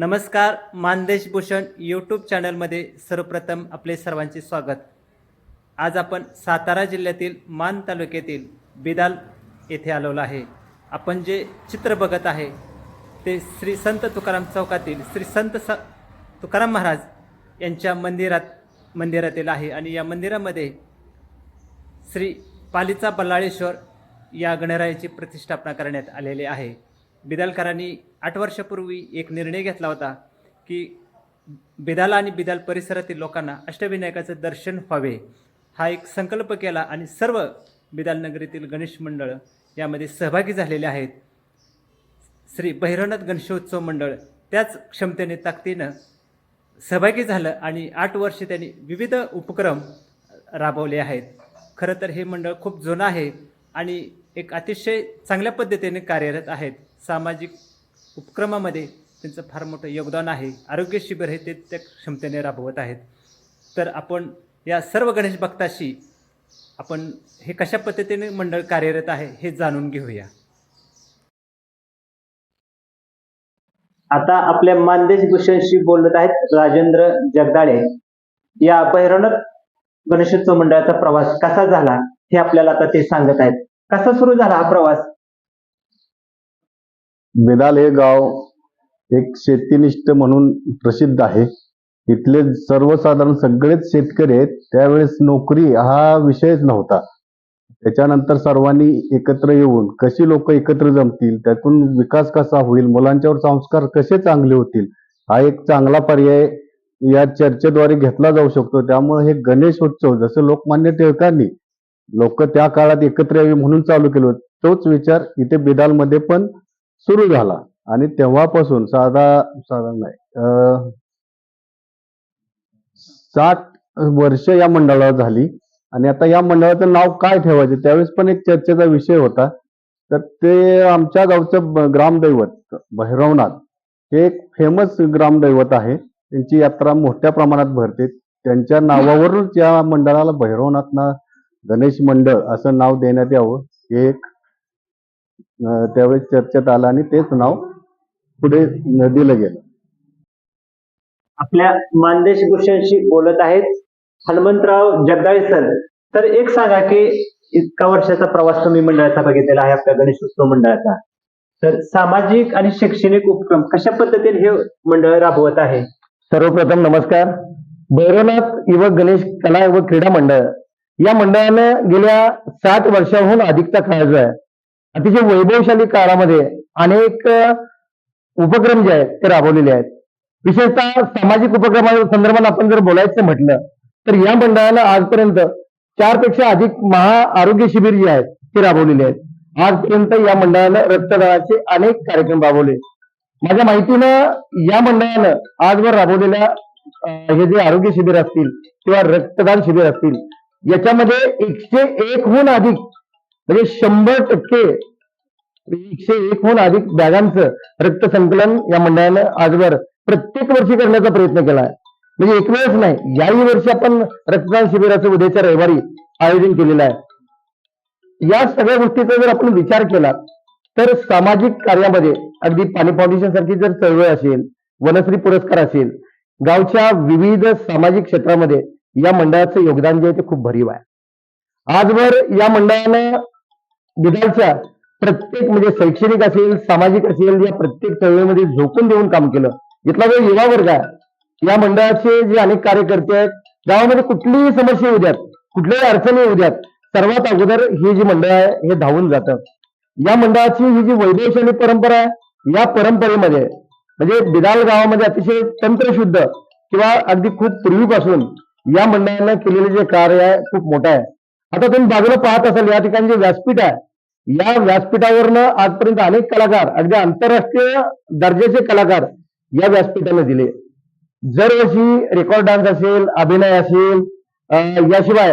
नमस्कार मानदेश भूषण यूट्यूब चॅनलमध्ये सर्वप्रथम आपले सर्वांचे स्वागत. आज आपण सातारा जिल्ह्यातील मान तालुक्यातील बिदाल येथे आलेलो आहे. आपण जे चित्र बघत आहे ते श्री संत तुकाराम चौकातील श्री संत स तुकाराम महाराज यांच्या मंदिरात मंदिरातील आहे आणि या मंदिरामध्ये श्री पालीचा बल्लाळेश्वर या गणरायाची प्रतिष्ठापना करण्यात आलेली आहे. बिदालकरांनी आठ वर्षापूर्वी एक निर्णय घेतला होता की बिदाल आणि बिदाल परिसरातील लोकांना अष्टविनायकाचं दर्शन व्हावे. हा एक संकल्प केला आणि सर्व बिदाल नगरीतील गणेश मंडळ यामध्ये सहभागी झालेले आहेत. श्री भैरवनाथ गणेशोत्सव मंडळ त्याच क्षमतेने ताकदीनं सहभागी झालं आणि आठ वर्षे त्यांनी विविध उपक्रम राबवले आहेत. खरं तर हे मंडळ खूप जुनं आहे आणि एक अतिशय चांगल्या पद्धतीने कार्यरत आहेत. सामाजिक उपक्रमामध्ये त्यांचं फार मोठं योगदान आहे. आरोग्य शिबिर हे ते त्या क्षमतेने राबवत आहेत. तर आपण या सर्व गणेश भक्ताशी आपण हे कशा पद्धतीने मंडळ कार्यरत आहे हे जाणून घेऊया. आता आपल्या मानदेश भूषणशी बोलत आहेत राजेंद्र जगदाळे. या भैरवनाथ गणेशोत्सव मंडळाचा प्रवास कसा झाला हे आपल्याला आता ते सांगत आहेत. कसा सुरू झाला हा प्रवास? बेदाल हे गाव एक शेतीनिष्ठ म्हणून प्रसिद्ध आहे. इथले सर्वसाधारण सगळेच शेतकरी आहेत. त्यावेळेस नोकरी हा विषयच नव्हता. त्याच्यानंतर सर्वांनी एकत्र येऊन कशी लोक एकत्र जमतील त्यातून विकास कसा होईल मुलांच्यावर संस्कार कसे चांगले होतील हा एक चांगला पर्याय या चर्चेद्वारे घेतला जाऊ शकतो. त्यामुळे हे गणेश उत्सव जसं लोकमान्य टिळकांनी लोक त्या काळात एकत्र यावी म्हणून चालू केलं तोच विचार इथे बिदालमध्ये पण सुरू झाला. आणि तेव्हापासून साधा साधा नाही साठ वर्ष या मंडळाला झाली. आणि आता या मंडळाचं नाव काय ठेवायचं? त्यावेळेस पण एक चर्चेचा विषय होता. तर ते आमच्या गावचं ग्रामदैवत भैरवनाथ हे एक फेमस ग्रामदैवत आहे. त्यांची यात्रा मोठ्या प्रमाणात भरते. त्यांच्या नावावरूनच या मंडळाला भैरवनाथ गणेश मंडळ असं नाव देण्यात यावं. हे एक त्यावेळेस चर्चेत आलं आणि तेच नाव पुढे दिलं गेलं. आपल्या मानदेश भूषणशी बोलत आहेत हनुमंतराव जगदाळे सर. तर एक सांगा की इतका वर्षाचा प्रवास तुम्ही मंडळाचा बघितलेला आहे आपल्या गणेशोत्सव मंडळाचा. तर सामाजिक आणि शैक्षणिक उपक्रम कशा पद्धतीने हे मंडळ राबवत आहे? सर्वप्रथम नमस्कार. भैरवनाथ युवक गणेश कला व क्रीडा मंडळ. या मंडळानं गेल्या साठ वर्षाहून अधिकचा काळ जो आहे अतिशय वैभवशाली काळामध्ये अनेक उपक्रम जे आहेत ते राबवलेले आहेत. विशेषतः सामाजिक उपक्रमाच्या संदर्भात आपण जर बोलायचं म्हटलं तर या मंडळाला आजपर्यंत चारपेक्षा अधिक महा आरोग्य शिबिर जे आहेत ते राबवलेले आहेत. आजपर्यंत या मंडळानं रक्तदानाचे अनेक कार्यक्रम राबवले. माझ्या माहितीनं या मंडळानं आजवर राबवलेल्या हे जे आरोग्य शिबिर असतील किंवा रक्तदान शिबिर असतील याच्यामध्ये एकशे एकहून अधिक म्हणजे शंभर टक्के एकशे एकहून अधिक बॅगांचं रक्त संकलन या मंडळानं आजवर प्रत्येक वर्षी करण्याचा प्रयत्न केला आहे म्हणजे एक वेळच नाही याही वर्षी आपण रक्तदान शिबिराचं उद्याच्या रविवारी आयोजन केलेलं आहे. या सगळ्या गोष्टीचा जर आपण विचार केला तर सामाजिक कार्यामध्ये अगदी पाणी फाउंडेशन सारखी जर चळवळ असेल वनश्री पुरस्कार असेल गावच्या विविध सामाजिक क्षेत्रामध्ये या मंडळाचं योगदान जे आहे ते खूप भरीव आहे. आजवर या मंडळानं विधानच्या प्रत्येक म्हणजे शैक्षणिक असेल सामाजिक असेल या प्रत्येक चळवळीमध्ये झोकून देऊन काम केलं. इथला जो युवा वर्ग आहे या मंडळाचे जे अनेक कार्यकर्ते आहेत गावामध्ये कुठलीही समस्या येऊ द्यात कुठल्याही अडचणी येऊ द्यात सर्वात अगोदर हे जे मंडळ आहे हे धावून जातं. या मंडळाची ही जी वैभवशाली परंपरा आहे या परंपरेमध्ये म्हणजे बिदाल गावामध्ये अतिशय तंत्रशुद्ध किंवा अगदी खूप पूर्वीपासून या मंडळानं केलेले जे कार्य आहे खूप मोठं आहे. आता तुम्ही बाजूला पाहत असाल या ठिकाणी जे व्यासपीठ आहे या व्यासपीठावरनं आजपर्यंत अनेक कलाकार अगदी आंतरराष्ट्रीय दर्जाचे कलाकार या व्यासपीठाला दिले. दरवर्षी रेकॉर्ड डान्स असेल अभिनय असेल याशिवाय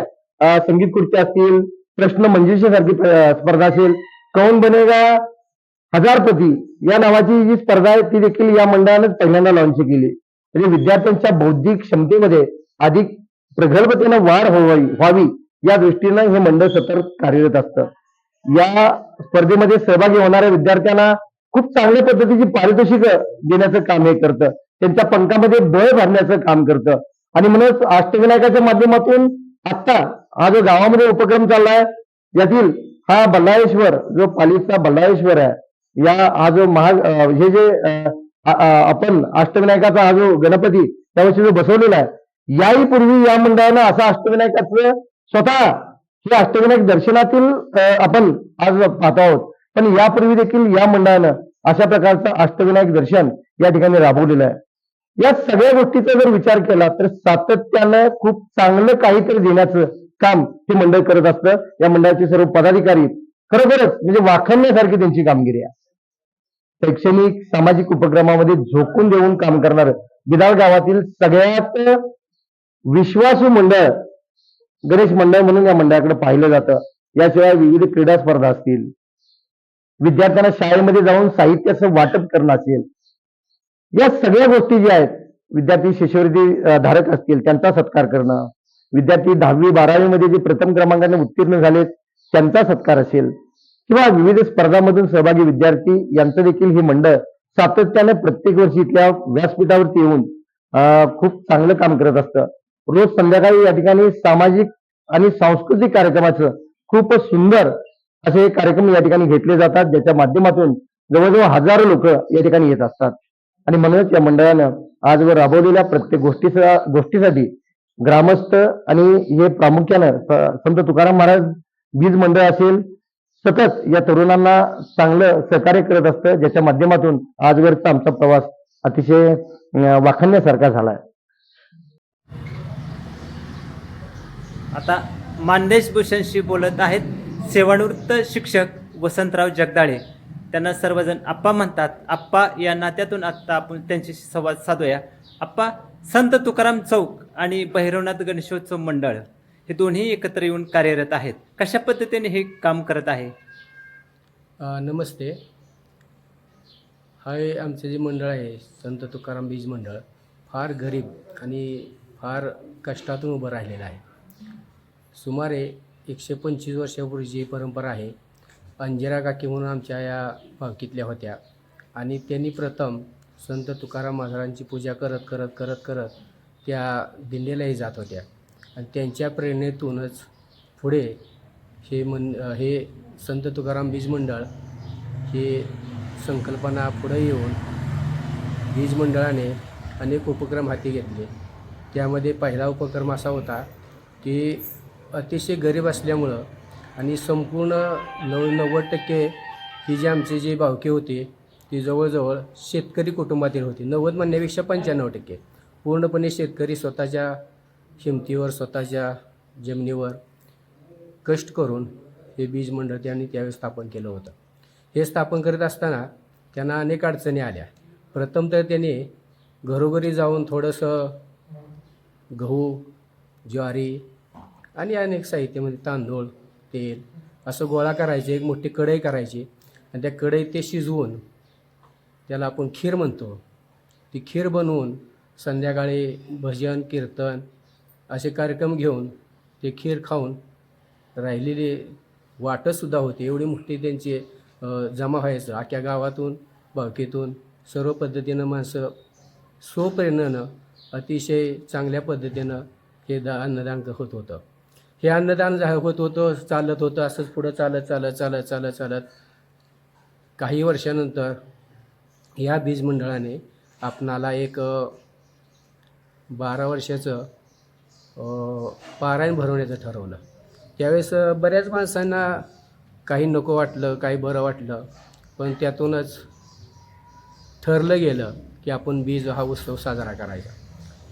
संगीत खुर्च्या असतील प्रश्न मंजुषेसारखी स्पर्धा असेल कौन बनेगा हजारपती या नावाची जी स्पर्धा आहे ती देखील या मंडळानं पहिल्यांदा लॉन्च केली. म्हणजे विद्यार्थ्यांच्या बौद्धिक क्षमतेमध्ये अधिक प्रगल्भतेनं वाढ व्हावी व्हावी या दृष्टीनं हे मंडळ सतत कार्यरत असतं. या स्पर्धेमध्ये सहभागी होणाऱ्या विद्यार्थ्यांना खूप चांगल्या पद्धतीची पारितोषिक देण्याचं काम हे करतं. त्यांच्या पंखामध्ये बळ भरण्याचं काम करतं. आणि म्हणूनच अष्टविनायकाच्या माध्यमातून आता हा जो गावामध्ये उपक्रम चाललाय यातील हा बल्लाळेश्वर जो पालिसचा बल्लाळेश्वर आहे या हा जो महा अं, हे जे आपण अष्टविनायकाचा हा जो गणपती त्यावर्षी जो बसवलेला आहे याही पूर्वी या मंडळानं असा अष्टविनायकाचं स्वतः हे अष्टविनायक दर्शनातील आपण आज पाहत आहोत. पण यापूर्वी देखील या मंडळानं अशा प्रकारचं अष्टविनायक दर्शन या ठिकाणी राबवलेलं आहे. या सगळ्या गोष्टीचा जर विचार केला तर सातत्यानं खूप चांगलं काहीतरी देण्याचं काम हे मंडळ करत असतं. या मंडळाचे सर्व पदाधिकारी खरोखरच म्हणजे वाखाणण्यासारखी त्यांची कामगिरी आहे. शैक्षणिक सामाजिक उपक्रमामध्ये झोकून देऊन काम करणार बिदाळ गावातील सगळ्यात विश्वासू मंडळ गणेश मंडळ म्हणून या मंडळाकडे पाहिलं जातं. याशिवाय विविध क्रीडा स्पर्धा असतील. विद्यार्थ्यांना शाळेमध्ये जाऊन साहित्याचं वाटप करणं असेल. या सगळ्या गोष्टी ज्या आहेत विद्यार्थी शिष्यवृत्ती धारक असतील त्यांचा सत्कार करणं. विद्यार्थी दहावी बारावी मध्ये जे प्रथम क्रमांकाने उत्तीर्ण झालेत त्यांचा सत्कार असेल. किंवा विविध स्पर्धामधून सहभागी विद्यार्थी यांचं देखील हे मंडळ सातत्याने प्रत्येक वर्षी इथल्या व्यासपीठावरती येऊन खूप चांगलं काम करत असतं. रोज संध्याकाळी या ठिकाणी सामाजिक आणि सांस्कृतिक कार्यक्रमाचं खूप सुंदर असे कार्यक्रम या ठिकाणी घेतले जातात ज्याच्या माध्यमातून जवळजवळ हजारो लोक या ठिकाणी येत असतात. आणि म्हणूनच या मंडळानं आजवर राबवलेल्या प्रत्येक गोष्टीचा गोष्टीसाठी ग्रामस्थ आणि हे प्रामुख्यानं संत तुकाराम महाराज बीज मंडळ असेल सतत या तरुणांना चांगलं सहकार्य करत असतं ज्याच्या माध्यमातून आजवरचा आमचा प्रवास अतिशय वाखण्यासारखा झालाय. आता मानदेश भूषणशी बोलत आहेत सेवानिवृत्त शिक्षक वसंतराव जगदाळे. त्यांना सर्वजण आप्पा म्हणतात. आप्पा या नात्यातून आत्ता आपण त्यांच्याशी संवाद साधूया. आप्पा संत तुकाराम चौक आणि भैरवनाथ गणेशोत्सव मंडळ हे दोन्ही एकत्र येऊन कार्यरत आहेत. कशा पद्धतीने हे काम करत आहे? नमस्ते. हे आमचं जे मंडळ आहे संत तुकाराम बीज मंडळ फार गरीब आणि फार कष्टातून उभं राहिलेलं आहे. सुमारे एकशे पंचवीस वर्षापूर्वीची परंपरा आहे. अंजिरा काकी म्हणून आमच्या या भावकीतल्या होत्या. आणि त्यांनी प्रथम संत तुकाराम महाराजांची पूजा करत करत करत करत त्या दिंडीलाही जात होत्या. आणि त्यांच्या प्रेरणेतूनच पुढे हे मन हे संत तुकाराम बीज मंडळ हे संकल्पना पुढे येऊन बीज मंडळाने अनेक उपक्रम हाती घेतले. त्यामध्ये पहिला उपक्रम असा होता की अतिशय गरीब असल्यामुळं आणि संपूर्ण नव नव्वद टक्के ही जी आमची जी भावकी होती ती जवळजवळ शेतकरी कुटुंबातील होती. नव्वद म्हणण्यापेक्षा पंच्याण्णव टक्के. पूर्णपणे शेतकरी स्वतःच्या हिमतीवर स्वतःच्या जमिनीवर कष्ट करून हे बीज मंडळ त्यांनी त्यावेळी स्थापन केलं होतं. हे स्थापन करत असताना त्यांना अनेक अडचणी आल्या. प्रथम तर त्यांनी घरोघरी जाऊन थोडंसं गहू ज्वारी आणि अनेक साहित्यामध्ये तांदूळ तेल असं गोळा करायचे एक मोठी कढई करायची. आणि त्या कढईत ते शिजवून त्याला आपण खीर म्हणतो. ती खीर बनवून संध्याकाळी भजन कीर्तन असे कार्यक्रम घेऊन ते खीर खाऊन राहिलेली वाटंसुद्धा होते. एवढी मोठी त्यांची जमा व्हायचं. आख्या गावातून बावकीतून सर्व पद्धतीनं माणसं स्वप्रेरणेनं अतिशय चांगल्या पद्धतीनं हे दा अन्नदान होत होतं. हे अन्नदान होत होतं चालत होतं असंच पुढं चालत चालत चालत चालत चालत. काही वर्षानंतर या बीज मंडळाने आपणाला एक बारा वर्षाचं पारायण भरवण्याचं ठरवलं. त्यावेळेस बऱ्याच माणसांना काही नको वाटलं काही बरं वाटलं पण त्यातूनच ठरलं गेलं की आपण बीज हा उत्सव साजरा करायचा.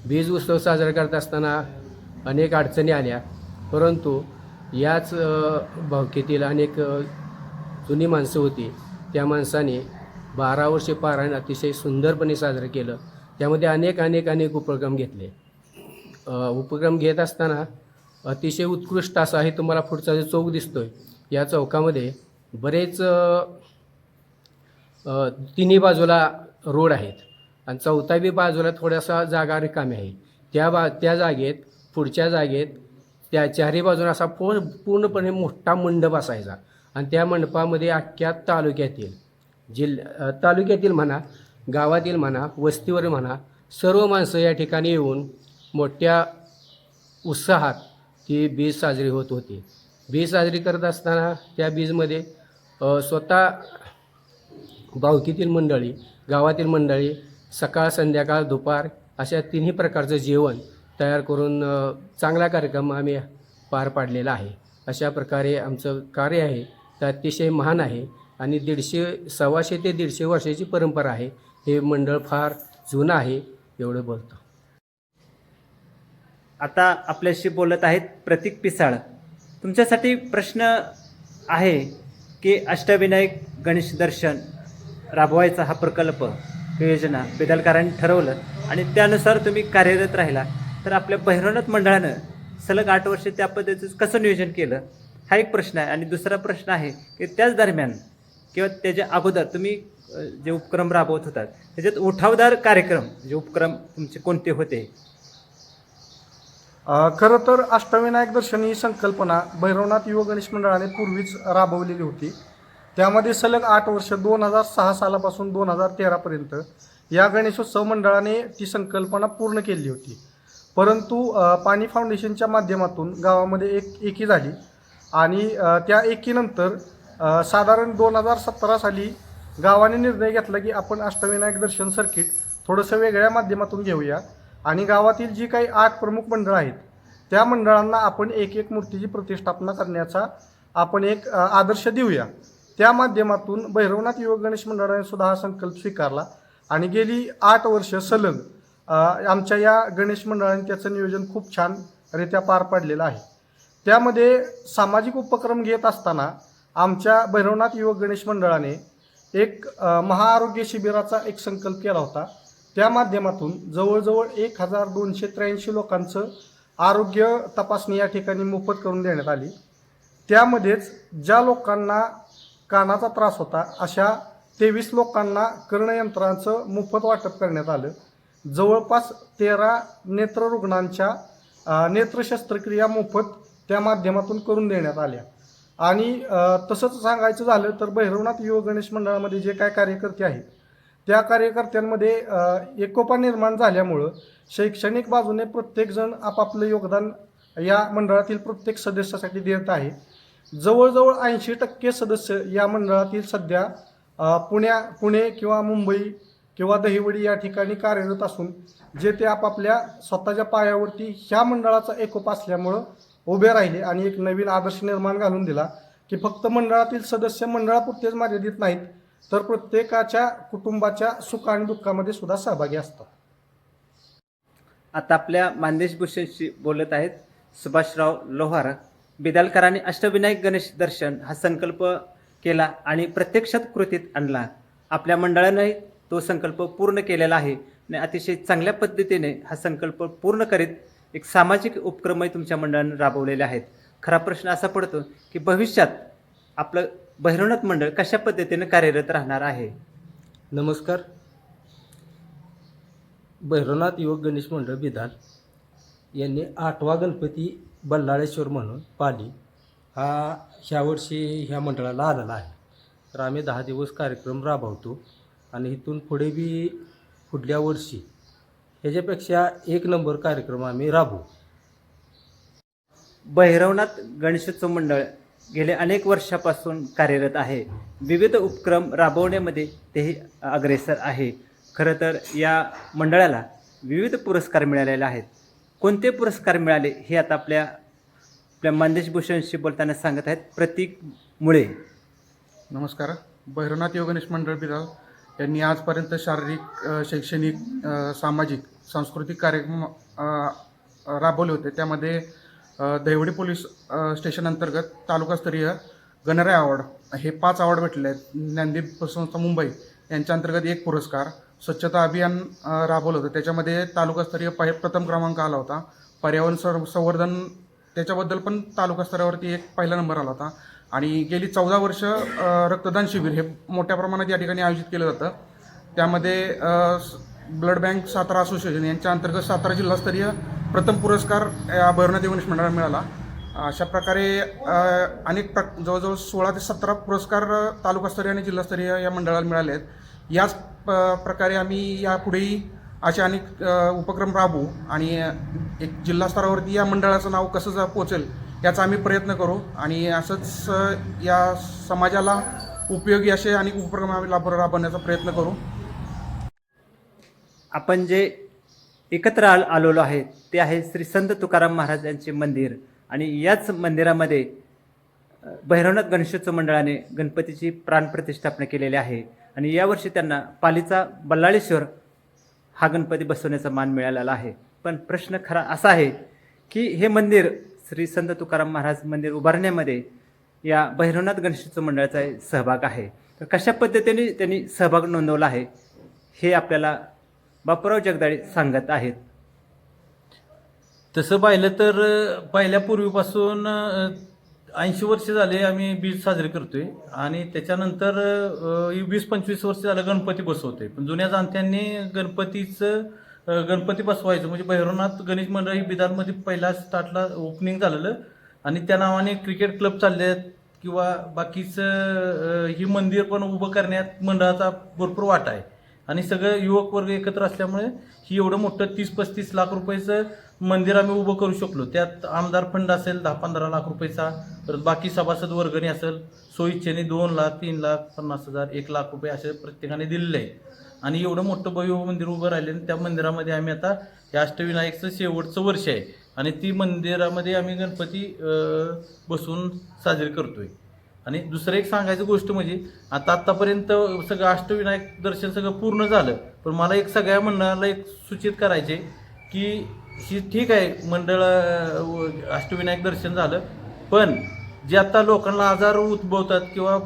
बीज उत्सव साजरा करत असताना अनेक अडचणी आल्या. परंतु याच अ, भावकीतील अनेक जुनी माणसं होती. त्या माणसाने बारा वर्षे पारायण अतिशय सुंदरपणे साजरं केलं. त्यामध्ये अनेक अनेक अनेक उपक्रम घेतले. उपक्रम घेत असताना अतिशय उत्कृष्ट असा आहे तुम्हाला पुढचा जो चौक दिसतो आहे या चौकामध्ये बरेच तिन्ही बाजूला रोड आहेत. आणि चौथावी बाजूला थोडासा जागा रिकामी आहे त्या बा त्या जागेत पुढच्या जागेत त्या चारी बाजून असा पूर्ण पूर्णपणे मोठा मंडप असायचा. आणि त्या मंडपामध्ये अख्ख्या तालुक्यातील जिल तालुक्यातील म्हणा गावातील म्हणा वस्तीवर म्हणा सर्व माणसं या ठिकाणी येऊन मोठ्या उत्साहात ती बीज साजरी होत होती. बीज साजरी करत असताना त्या बीजमध्ये स्वतः भावकीतील मंडळी गावातील मंडळी सकाळ संध्याकाळ दुपार अशा तिन्ही प्रकारचं जेवण तयार करून चांगला कार्यक्रम आम्ही पार पाडलेला आहे. अशा प्रकारे आमचं कार्य आहे. ते अतिशय महान आहे आणि दीडशे सव्वाशे ते दीडशे वर्षाची परंपरा आहे. हे मंडळ फार जुनं आहे एवढं बोलतो. आता आपल्याशी बोलत आहेत प्रतीक पिसाळ. तुमच्यासाठी प्रश्न आहे की अष्टविनायक गणेश दर्शन राबवायचा हा प्रकल्प योजना बेदलकारांनी ठरवलं आणि त्यानुसार तुम्ही कार्यरत राहिला. तर आपल्या भैरवनाथ मंडळानं सलग आठ वर्ष त्या पद्धतीचं कसं नियोजन केलं हा एक प्रश्न आहे. आणि दुसरा प्रश्न आहे की त्याच दरम्यान किंवा त्याच्या अगोदर तुम्ही जे उपक्रम राबवत होतात त्याच्यात उठावदार कार्यक्रम जे उपक्रम तुमचे कोणते होते? खरं तर अष्टविनायक दर्शन ही संकल्पना भैरवनाथ युवा गणेश मंडळाने पूर्वीच राबवलेली होती. त्यामध्ये सलग आठ वर्ष दोन हजार सहा सालापासून दोन हजार तेरापर्यंत या गणेशोत्सव मंडळाने ती संकल्पना पूर्ण केली होती. परंतु पाणी फाउंडेशनच्या माध्यमातून गावामध्ये एक एकी झाली. आणि त्या एकीनंतर साधारण दोन हजार सतरा साली गावाने निर्णय घेतला की आपण अष्टविनायक दर्शन सर्किट थोडंसं वेगळ्या माध्यमातून घेऊया. आणि गावातील जी काही आठ प्रमुख मंडळं आहेत त्या मंडळांना आपण एक एक मूर्तीची प्रतिष्ठापना करण्याचा आपण एक आदर्श देऊया. त्या माध्यमातून भैरवनाथ युवक गणेश मंडळाने सुद्धा हा संकल्प स्वीकारला. आणि गेली आठ वर्ष सलग आमच्या या गणेश मंडळाने त्याचं नियोजन खूप छानरित्या पार पाडलेलं आहे. त्यामध्ये सामाजिक उपक्रम घेत असताना आमच्या भैरवनाथ युवक गणेश मंडळाने एक महाआरोग्य शिबिराचा एक संकल्प केला होता. त्या माध्यमातून जवळजवळ एक हजार दोनशे त्र्याऐंशी लोकांचं आरोग्य तपासणी या ठिकाणी मोफत करून देण्यात आली. त्यामध्येच ज्या लोकांना कानाचा त्रास होता अशा तेवीस लोकांना कर्णयंत्रांचं मोफत वाटप करण्यात आलं. जवळपास तेरा नेत्ररुग्णांच्या रुग्णांच्या नेत्र शस्त्रक्रिया मोफत त्या माध्यमातून करून देण्यात आल्या. आणि तसंच सांगायचं झालं तर भैरवनाथ युवक गणेश मंडळामध्ये जे काय कार्यकर्ते आहेत त्या कार्यकर्त्यांमध्ये एकोपा निर्माण झाल्यामुळं शैक्षणिक बाजूने प्रत्येकजण आपापलं योगदान या मंडळातील प्रत्येक सदस्यासाठी देत आहे. जवळजवळ ऐंशी टक्के सदस्य या मंडळातील सध्या पुण्या पुणे किंवा मुंबई किंवा दहिवडी या ठिकाणी कार्यरत असून जे ते आपापल्या स्वतःच्या पायावरती ह्या मंडळाचा एकोप असल्यामुळं उभे राहिले आणि एक नवीन आदर्श निर्माण घालून दिला की फक्त मंडळातील सदस्य मंडळापुरतेच मर्यादित नाहीत तर प्रत्येकाच्या कुटुंबाच्या सुख आणि दुःखामध्ये सुद्धा सहभागी असतात. आता आपल्या मानदेश भूषणशी बोलत आहेत सुभाषराव लोहार. बिदालकरांनी अष्टविनायक गणेश दर्शन हा संकल्प केला आणि प्रत्यक्षात कृतीत आणला. आपल्या मंडळाने तो संकल्प पूर्ण केलेला आहे. आणि अतिशय चांगल्या पद्धतीने हा संकल्प पूर्ण करीत एक सामाजिक उपक्रमही तुमच्या मंडळाने राबवलेले आहेत. खरा प्रश्न असा पडतो की भविष्यात आपलं भैरवनाथ मंडळ कशा पद्धतीने कार्यरत राहणार आहे? नमस्कार. भैरवनाथ युवक गणेश मंडळ बिदाल यांनी आठवा गणपती बल्लाळेश्वर म्हणून पाली हा ह्या वर्षी ह्या मंडळाला आलेला आहे. तर आम्ही दहा दिवस कार्यक्रम राबवतो. आणि इथून पुढे बी पुढल्या वर्षी. ह्याच्यापेक्षा एक नंबर कार्यक्रम आम्ही राबवू. भैरवनाथ गणेशोत्सव मंडळ गेले अनेक वर्षापासून कार्यरत आहे. विविध उपक्रम राबवण्यामध्ये तेही अग्रेसर आहे. खरं तर या मंडळाला विविध पुरस्कार मिळालेले आहेत. कोणते पुरस्कार मिळाले हे आता आपल्या आपल्या मानदेश भूषणशी बोलताना सांगत आहेत प्रतीक मुळे. नमस्कार. भैरवनाथ योग गणेश मंडळ बिराल यांनी आजपर्यंत शारीरिक शैक्षणिक सामाजिक सांस्कृतिक कार्यक्रम राबवले होते. त्यामध्ये देवडी पोलीस स्टेशन अंतर्गत तालुकास्तरीय गणराय अवॉर्ड हे पाच अवॉर्ड भेटले आहेत. ज्ञानदीप संस्था मुंबई यांच्या अंतर्गत एक पुरस्कार स्वच्छता अभियान राबवलं होतं. त्याच्यामध्ये तालुकास्तरीय पहि प्रथम क्रमांक आला होता. पर्यावरण सं संवर्धन त्याच्याबद्दल पण तालुका स्तरावरती एक पहिला नंबर आला होता. आणि गेली चौदा वर्ष रक्तदान शिबिर हे मोठ्या प्रमाणात या ठिकाणी आयोजित केलं जातं. त्यामध्ये ब्लड बँक सातारा असोसिएशन यांच्या अंतर्गत सातारा जिल्हास्तरीय प्रथम पुरस्कार या भैरवनाथ गणेश मंडळाला मिळाला. अशा प्रकारे अनेक प्र जवळजवळ सोळा ते सतरा पुरस्कार तालुकास्तरीय आणि जिल्हास्तरीय या मंडळाला मिळाले आहेत. याच प- प्रकारे आम्ही यापुढेही असे अनेक उपक्रम राबवू आणि एक जिल्हा स्तरावरती या मंडळाचं नाव कसं जा पोचेल याचा आम्ही प्रयत्न करू आणि असंच या समाजाला उपयोगी असे आणि उपक्रम आम्ही लाभ राबवण्याचा प्रयत्न करू. आपण जे एकत्र आल आलेलो आहे ते आहे श्री संत तुकाराम महाराज यांचे मंदिर आणि याच मंदिरामध्ये भैरवनाथ गणेशोत्सव मंडळाने गणपतीची प्राणप्रतिष्ठापना केलेली आहे आणि यावर्षी त्यांना पालीचा बल्लाळेश्वर हा गणपती बसवण्याचा मान मिळालेला आहे. पण प्रश्न खरा असा आहे की हे मंदिर श्री संत तुकाराम महाराज मंदिर उभारण्यामध्ये या भैरवनाथ गणेशोत्सव मंडळाचा सहभाग आहे. तर कशा पद्धतीने त्यांनी सहभाग नोंदवला आहे हे आपल्याला बापूराव जगदाळे सांगत आहेत. तसं पाहिलं तर पहिल्या पूर्वीपासून ऐंशी वर्ष झाले आम्ही बीज साजरे करतोय आणि त्याच्यानंतर वीस पंचवीस वर्ष झालं गणपती बसवतोय. पण जुन्या जाणत्यांनी गणपतीचं गणपती बसवायचं. म्हणजे भैरवनाथ गणेश मंडळ ही बिदारमध्ये पहिला स्टार्टला ओपनिंग झालेलं. आणि त्या नावाने क्रिकेट क्लब चालले आहेत किंवा बाकीचं ही मंदिर पण उभं करण्यात मंडळाचा भरपूर वाटा आहे. आणि सगळं युवक वर्ग एकत्र असल्यामुळे ही एवढं मोठं तीस पस्तीस लाख रुपयाचं मंदिर आम्ही उभं करू शकलो. त्यात आमदार फंड असेल दहा पंधरा लाख रुपयाचा. परत बाकी सभासद वर्गणी असेल सोयीच्छेने दोन लाख तीन लाख पन्नास हजार एक लाख रुपये असे प्रत्येकाने दिलेले आहे. आणि एवढं मोठं भव्य मंदिर उभं राहिले आणि त्या मंदिरामध्ये आम्ही आता हे अष्टविनायकचं शेवटचं वर्ष आहे. आणि ती मंदिरामध्ये आम्ही गणपती बसून साजरी करतो आहे आणि दुसरं एक सांगायचं गोष्ट म्हणजे आता आत्तापर्यंत सगळं अष्टविनायक दर्शन सगळं पूर्ण झालं पण मला एक सगळ्या मंडळाला एक सूचित करायचे की ही ठीक आहे मंडळ अष्टविनायक दर्शन झालं पण जे आता लोकांना आजार उद्भवतात किंवा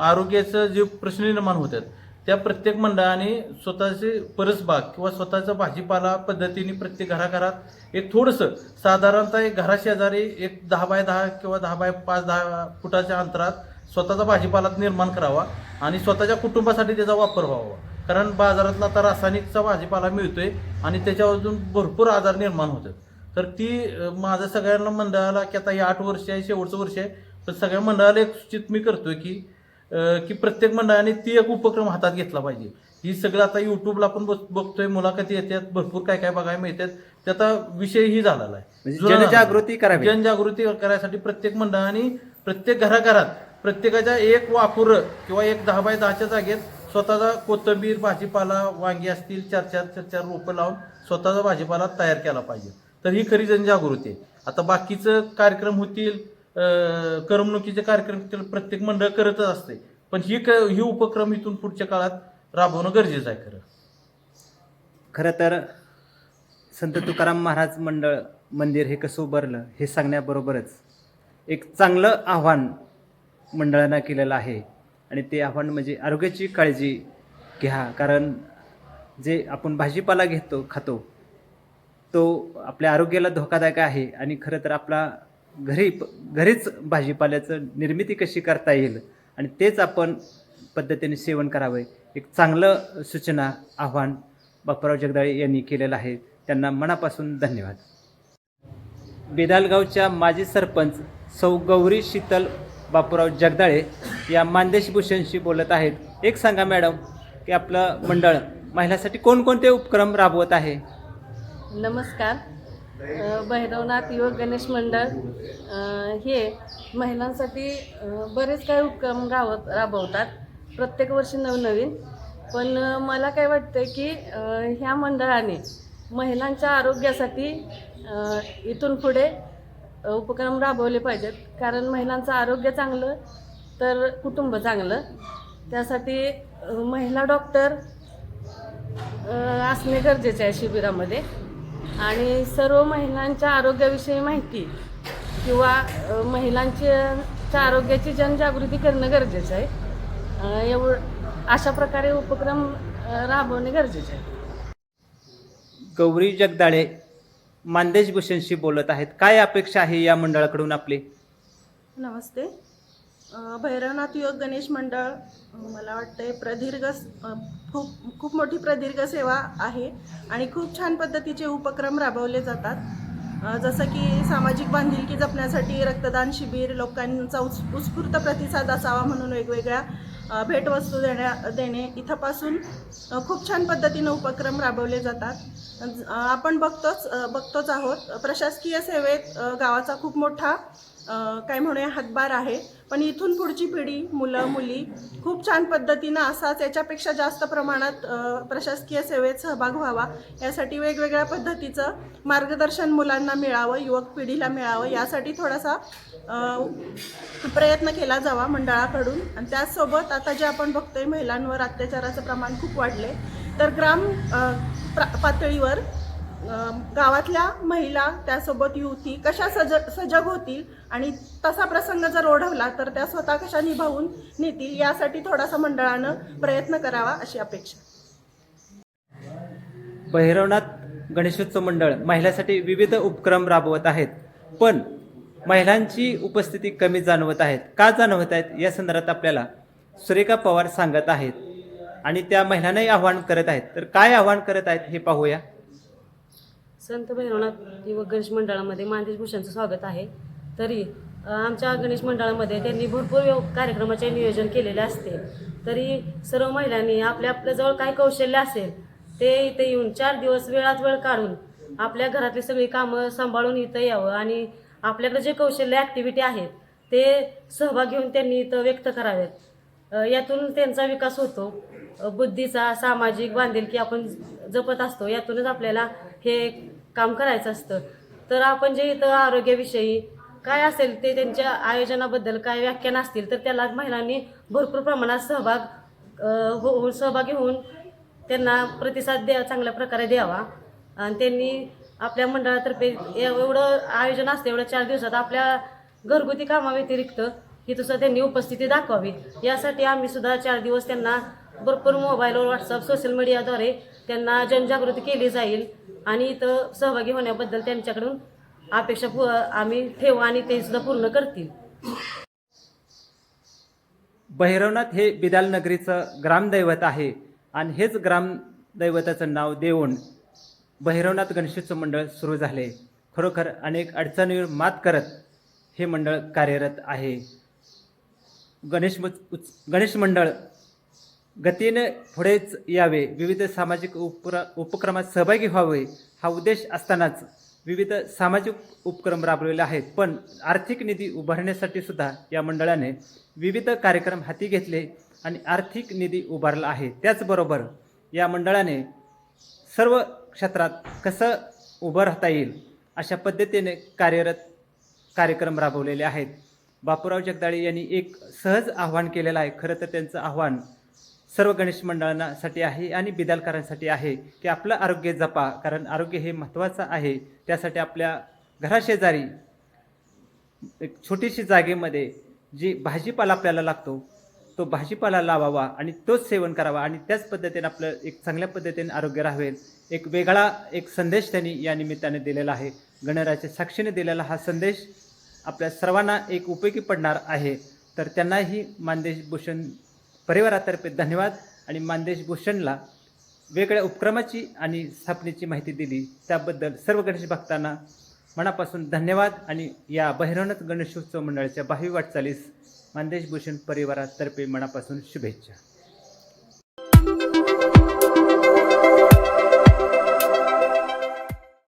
आरोग्याचं जे प्रश्न निर्माण होतात त्या प्रत्येक मंडळाने स्वतःचे परसबाग किंवा स्वतःचा भाजीपाला पद्धतीने प्रत्येक घराघरात एक थोडंसं साधारणतः एक घराशेजारी एक दहा बाय दहा किंवा दहा बाय पाच दहा फुटाच्या अंतरात स्वतःचा भाजीपाला निर्माण करावा आणि स्वतःच्या कुटुंबासाठी त्याचा वापर व्हावा. कारण बाजारातला आता रासायनिकचा भाजीपाला मिळतोय आणि त्याच्यावर अजून भरपूर आजार निर्माण होतात. तर ती माझं सगळ्यांना मंडळाला की आता हे आठ वर्ष आहे शेवटचं वर्ष आहे पण सगळ्या मंडळाला एक सूचित मी करतोय की की प्रत्येक मंडळाने ती एक उपक्रम हातात घेतला पाहिजे. ही सगळं आता युट्यूबला पण बघ- बघतोय मुलाखती येतात भरपूर काय काय बघायला मिळतात. त्याचा विषय ही झालेला आहे. म्हणजे. जनजागृती करावी. जनजागृती करायसाठी प्रत्येक मंडळाने प्रत्येक घराघरात प्रत्येकाच्या एक वाकुर किंवा एक दहा बाय दहाच्या जागेत स्वतःचा कोथिंबीर भाजीपाला वांगी असतील चार चार चार चार रोपं लावून स्वतःचा भाजीपाला तयार केला पाहिजे. तर ही खरी जनजागृती आहे. आता बाकीचं कार्यक्रम होतील करमणुकीचे कार्यक्रम प्रत्येक मंडळ करतच असते. पण ही क ही उपक्रम इथून पुढच्या काळात राबवणं गरजेचं आहे खरं. खरं तर संत तुकाराम महाराज मंडळ मंदिर हे कसं उभारलं हे सांगण्याबरोबरच एक चांगलं आव्हान मंडळानं केलेलं आहे. आणि ते आव्हान म्हणजे आरोग्याची काळजी घ्या. कारण जे आपण भाजीपाला घेतो खातो तो आपल्या आरोग्याला धोकादायक आहे. आणि खरं तर आपला घरी घरीच भाजीपाल्याचं निर्मिती कशी करता येईल? आणि तेच आपण पद्धतीने सेवन करावे. एक चांगलं सूचना आव्हान बापराव जगदाळे यांनी केलेलं आहे. त्यांना मनापासून धन्यवाद. बेदालगावच्या माजी सरपंच सौ गौरी शीतल बापूराव जगदाळे या मानदेशभूषणशी बोलत आहेत. एक सांगा मॅडम की आपलं मंडळ महिलांसाठी कोणकोणते उपक्रम राबवत आहे? नमस्कार. भैरवनाथ युवक गणेश मंडळ हे महिलांसाठी बरेच काही उपक्रम राबवत राबवतात. प्रत्येक वर्षी नवनवीन. पण मला काय वाटतं की ह्या मंडळाने महिलांच्या आरोग्यासाठी इथून पुढे उपक्रम राबवले पाहिजेत. कारण महिलांचं आरोग्य चांगलं तर कुटुंब चांगलं. त्यासाठी महिला डॉक्टर असणे गरजेचे आहे शिबिरामध्ये. आणि सर्व महिलांच्या आरोग्याविषयी माहिती किंवा महिलांच्या च्या आरोग्याची जनजागृती करणं गरजेचं आहे. एवढ अशा प्रकारे उपक्रम राबवणे गरजेचे आहे. गौरी जगदाळे मानदेश भूषणशी बोलत आहेत. काय अपेक्षा आहे या मंडळाकडून आपली? नमस्ते. भैरवनाथ योग गणेश मंडळ मला वाटते प्रदीर्घ स- खूप खूप मोठी प्रदीर्घ सेवा आहे आणि खूप छान पद्धतीचे उपक्रम राबवले जातात. जसं की सामाजिक बांधिलकी जपण्यासाठी रक्तदान शिबिर लोकांचा उस् उत्स्फूर्त प्रतिसाद असावा म्हणून वेगवेगळ्या भेटवस्तू देण्या देणे इथंपासून खूप छान पद्धतीनं उपक्रम राबवले जातात. आपण बघतोच बघतोच आहोत. प्रशासकीय सेवेत गावाचा खूप मोठा काय म्हणूया हातभार आहे. पण इथून पुढची पिढी मुलं मुली खूप छान पद्धतीनं असाच याच्यापेक्षा जास्त प्रमाणात प्रशासकीय सेवेत सहभाग व्हावा. यासाठी वेगवेगळ्या पद्धतीचं मार्गदर्शन मुलांना मिळावं युवक पिढीला मिळावं. यासाठी थोडासा प्रयत्न केला जावा मंडळाकडून. आणि त्याचसोबत आता जे आपण बघतोय महिलांवर अत्याचाराचं प्रमाण खूप वाढले तर ग्राम प्रा- पातळीवर गावातल्या महिला त्यासोबत युवती कशा सज सजग होतील आणि तसा प्रसंग जर ओढवला तर त्या स्वतः कशा निभावून नेतील यासाठी थोडासा मंडळानं प्रयत्न करावा अशी अपेक्षा. भैरवनाथ गणेशोत्सव मंडळ महिलांसाठी विविध उपक्रम राबवत आहेत पण महिलांची उपस्थिती कमी जाणवत आहेत. का जाणवत आहेत? या संदर्भात आपल्याला सुरेखा पवार सांगत आहेत आणि त्या महिलांनाही आव्हान करत आहेत. तर काय आव्हान करत आहेत हे पाहूया. संत भैरवनाथ युवक गणेश मंडळामध्ये मानदेश भूषणचं स्वागत आहे. तरी आमच्या गणेश मंडळामध्ये त्यांनी भरपूर कार्यक्रमाचे नियोजन केलेले असते. तरी सर्व महिलांनी आपल्या आपल्याजवळ काय कौशल्य असेल ते इथे येऊन चार दिवस वेळात वेळ काढून आपल्या घरातली सगळी कामं सांभाळून इथं यावं आणि आपल्याकडे जे कौशल्य ॲक्टिव्हिटी आहेत ते सहभाग घेऊन त्यांनी इथं व्यक्त करावेत. यातून त्यांचा विकास होतो. बुद्धीचा सामाजिक बांधिलकी आपण जपत असतो. यातूनच आपल्याला हे काम करायचं असतं. तर आपण जे इथं आरोग्याविषयी काय असेल ते त्यांच्या आयोजनाबद्दल काय व्याख्यान असतील तर त्याला महिलांनी भरपूर प्रमाणात सहभाग होऊन हो सहभागी होऊन त्यांना प्रतिसाद द्या चांगल्या प्रकारे द्यावा. आणि त्यांनी आपल्या मंडळातर्फे एवढं आयोजन असतं एवढं चार दिवसात आपल्या घरगुती कामाव्यतिरिक्त ही सुद्धा त्यांनी उपस्थिती दाखवावी. यासाठी आम्ही सुद्धा चार दिवस त्यांना भरपूर मोबाईलवर व्हॉट्सअप सोशल मीडियाद्वारे त्यांना जनजागृती केली जाईल आणि इथं सहभागी होण्याबद्दल त्यांच्याकडून अपेक्षा पु आम्ही ठेवू आणि ते सुद्धा पूर्ण करतील. भैरवनाथ हे बिदाल नगरीचं ग्रामदैवत आहे आणि हेच ग्रामदैवताचं नाव देऊन भैरवनाथ गणेशोत्सव मंडळ सुरू झाले. खरोखर अनेक अडचणीवर मात करत हे मंडळ कार्यरत आहे. गणेश मु- गणेश मंडळ गतीने पुढेच यावे. विविध सामाजिक उपक्र उपक्रमात सहभागी व्हावे. हा उद्देश असतानाच विविध सामाजिक उपक्रम राबवलेले आहेत. पण आर्थिक निधी उभारण्यासाठी सुद्धा या मंडळाने विविध कार्यक्रम हाती घेतले आणि आर्थिक निधी उभारला आहे. त्याचबरोबर या मंडळाने सर्व क्षेत्रात कसं उभं राहता येईल अशा पद्धतीने कार्यरत कार्यक्रम राबवलेले आहेत. बापूराव जगदाळे यांनी एक सहज आव्हान केलेलं आहे. खरं तर त्यांचं आव्हान सर्व गणेश मंडळांसाठी आहे आणि बिदालकरांसाठी आहे की आपलं आरोग्य जपा. कारण आरोग्य हे महत्त्वाचं आहे. त्यासाठी आपल्या घराशेजारी एक छोटीशी जागेमध्ये जी भाजीपाला आपल्याला लागतो तो भाजीपाला लावावा आणि तोच सेवन करावा आणि त्याच पद्धतीने आपलं एक चांगल्या पद्धतीने आरोग्य राहावेल. एक वेगळा एक संदेश त्यांनी या निमित्ताने दिलेला आहे. गणराच्या साक्षीने दिलेला हा संदेश आपल्या सर्वांना एक उपयोगी पडणार आहे. तर त्यांनाही मानदेश भूषण परिवारातर्फे धन्यवाद आणि मानदेश भूषणला वेगळ्या उपक्रमाची आणि स्थापनेची माहिती दिली. त्याबद्दल सर्व गणेश भक्तांना मनापासून धन्यवाद आणि या भैरवनाथ गणेशोत्सव मंडळाच्या भावी वाटचालीस मानदेश भूषण परिवारातर्फे मनापासून शुभेच्छा.